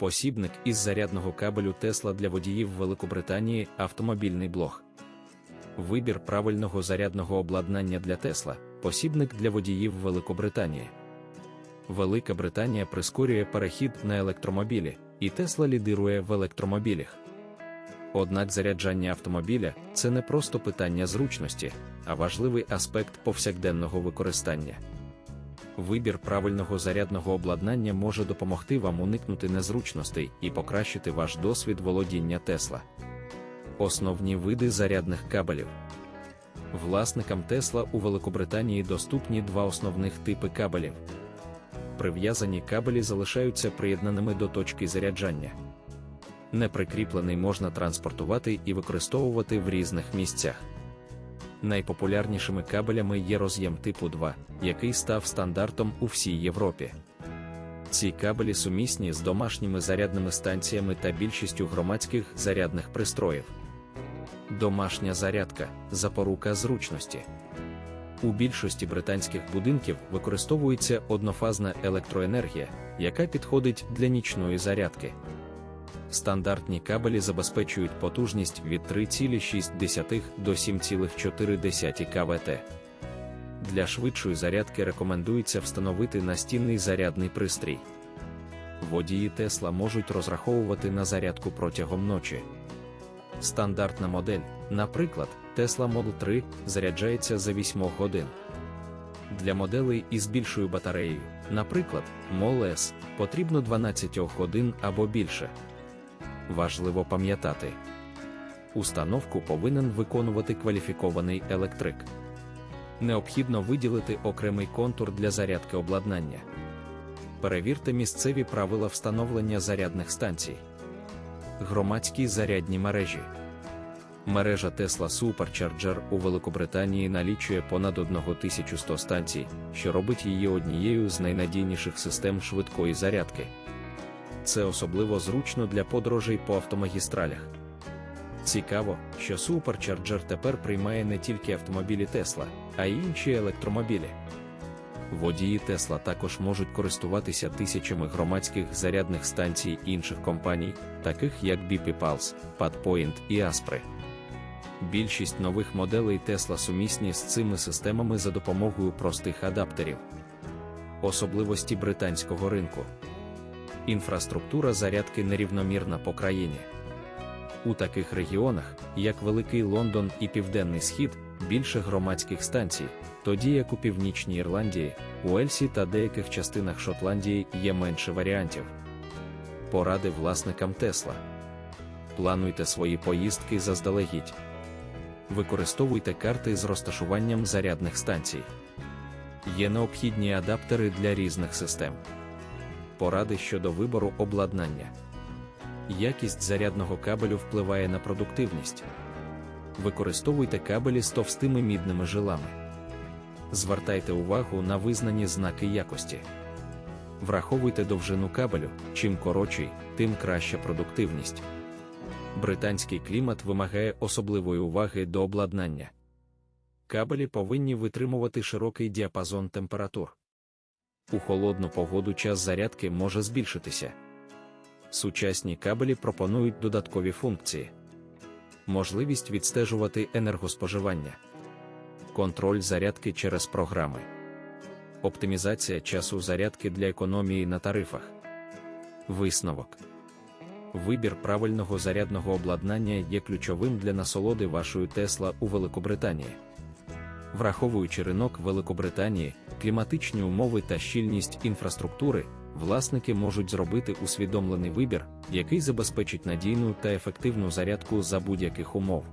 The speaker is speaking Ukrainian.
Посібник із зарядного кабелю Тесла для водіїв Великобританії автомобільний блог. Вибір правильного зарядного обладнання для Тесла посібник для водіїв Великобританії. Велика Британія прискорює перехід на електромобілі, і Тесла лідирує в електромобілях. Однак заряджання автомобіля це не просто питання зручності, а важливий аспект повсякденного використання. Вибір правильного зарядного обладнання може допомогти вам уникнути незручностей і покращити ваш досвід володіння Тесла. Основні види зарядних кабелів. Власникам Тесла у Великобританії доступні два основних типи кабелів. Прив'язані кабелі залишаються приєднаними до точки заряджання. Неприкріплений можна транспортувати і використовувати в різних місцях. Найпопулярнішими кабелями є роз'єм типу 2, який став стандартом у всій Європі. Ці кабелі сумісні з домашніми зарядними станціями та більшістю громадських зарядних пристроїв. Домашня зарядка запорука зручності. У більшості британських будинків використовується однофазна електроенергія, яка підходить для нічної зарядки. Стандартні кабелі забезпечують потужність від 3,6 до 7,4 кВт. Для швидшої зарядки рекомендується встановити настінний зарядний пристрій. Водії Тесла можуть розраховувати на зарядку протягом ночі. Стандартна модель, наприклад, Tesla Model 3 заряджається за 8 годин. Для моделей із більшою батареєю, наприклад, Model S, потрібно 12 годин або більше. Важливо пам'ятати, установку повинен виконувати кваліфікований електрик. Необхідно виділити окремий контур для зарядки обладнання. Перевірте місцеві правила встановлення зарядних станцій. Громадські зарядні мережі. Мережа Tesla Supercharger у Великобританії налічує понад 1100 станцій, що робить її однією з найнадійніших систем швидкої зарядки. Це особливо зручно для подорожей по автомагістралях. Цікаво, що Supercharger тепер приймає не тільки автомобілі Tesla, а й інші електромобілі. Водії Tesla також можуть користуватися тисячами громадських зарядних станцій інших компаній, таких як BP Pulse, PadPoint і Aspri. Більшість нових моделей Tesla сумісні з цими системами за допомогою простих адаптерів. Особливості британського ринку. Інфраструктура зарядки нерівномірна по країні. У таких регіонах, як Великий Лондон і Південний Схід, більше громадських станцій, тоді як у Північній Ірландії, Уельсі та деяких частинах Шотландії є менше варіантів. Поради власникам Тесла. Плануйте свої поїздки заздалегідь. Використовуйте карти з розташуванням зарядних станцій. Є необхідні адаптери для різних систем. Поради щодо вибору обладнання. Якість зарядного кабелю впливає на продуктивність. Використовуйте кабелі з товстими мідними жилами. Звертайте увагу на визнані знаки якості. Враховуйте довжину кабелю, чим коротший, тим краща продуктивність. Британський клімат вимагає особливої уваги до обладнання. Кабелі повинні витримувати широкий діапазон температур. У холодну погоду час зарядки може збільшитися. Сучасні кабелі пропонують додаткові функції, можливість відстежувати енергоспоживання, контроль зарядки через програми, оптимізація часу зарядки для економії на тарифах. Висновок. Вибір правильного зарядного обладнання є ключовим для насолоди вашої Тесла у Великобританії. Враховуючи ринок Великобританії, кліматичні умови та щільність інфраструктури, власники можуть зробити усвідомлений вибір, який забезпечить надійну та ефективну зарядку за будь-яких умов.